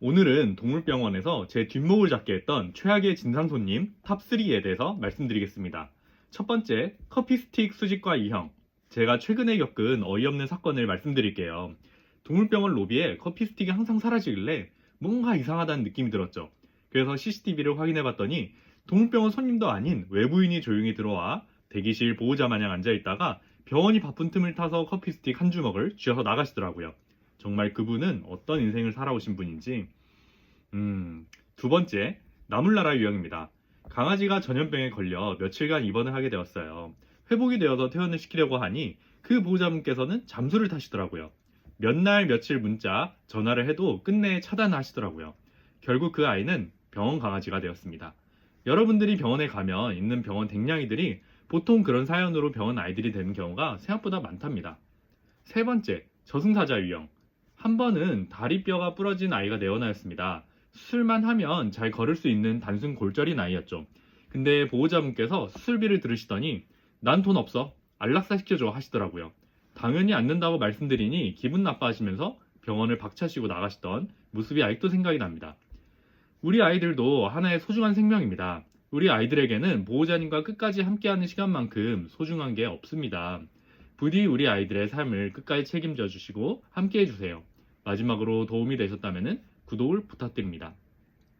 오늘은 동물병원에서 제 뒷목을 잡게 했던 최악의 진상 손님 탑3에 대해서 말씀드리겠습니다. 첫 번째, 커피 스틱 수집과 이형. 제가 최근에 겪은 어이없는 사건을 말씀드릴게요. 동물병원 로비에 커피 스틱이 항상 사라지길래 뭔가 이상하다는 느낌이 들었죠. 그래서 CCTV를 확인해 봤더니 동물병원 손님도 아닌 외부인이 조용히 들어와 대기실 보호자 마냥 앉아 있다가 병원이 바쁜 틈을 타서 커피 스틱 한 주먹을 쥐어서 나가시더라고요. 정말 그분은 어떤 인생을 살아오신 분인지. 음, 두 번째, 나물나라 유형입니다. 강아지가 전염병에 걸려 며칠간 입원을 하게 되었어요. 회복이 되어서 퇴원을 시키려고 하니 그 보호자분께서는 잠수를 타시더라고요. 몇 날 며칠 문자, 전화를 해도 끝내 차단하시더라고요. 결국 그 아이는 병원 강아지가 되었습니다. 여러분들이 병원에 가면 있는 병원 댕냥이들이 보통 그런 사연으로 병원 아이들이 되는 경우가 생각보다 많답니다. 세 번째, 저승사자 유형. 한 번은 다리뼈가 부러진 아이가 내원하였습니다. 수술만 하면 잘 걸을 수 있는 단순 골절인 아이였죠. 근데 보호자분께서 수술비를 들으시더니 난 돈 없어. 안락사 시켜줘 하시더라고요. 당연히 안 된다고 말씀드리니 기분 나빠하시면서 병원을 박차시고 나가시던 모습이 아직도 생각이 납니다. 우리 아이들도 하나의 소중한 생명입니다. 우리 아이들에게는 보호자님과 끝까지 함께하는 시간만큼 소중한 게 없습니다. 부디 우리 아이들의 삶을 끝까지 책임져 주시고 함께 해주세요. 마지막으로 도움이 되셨다면 구독을 부탁드립니다.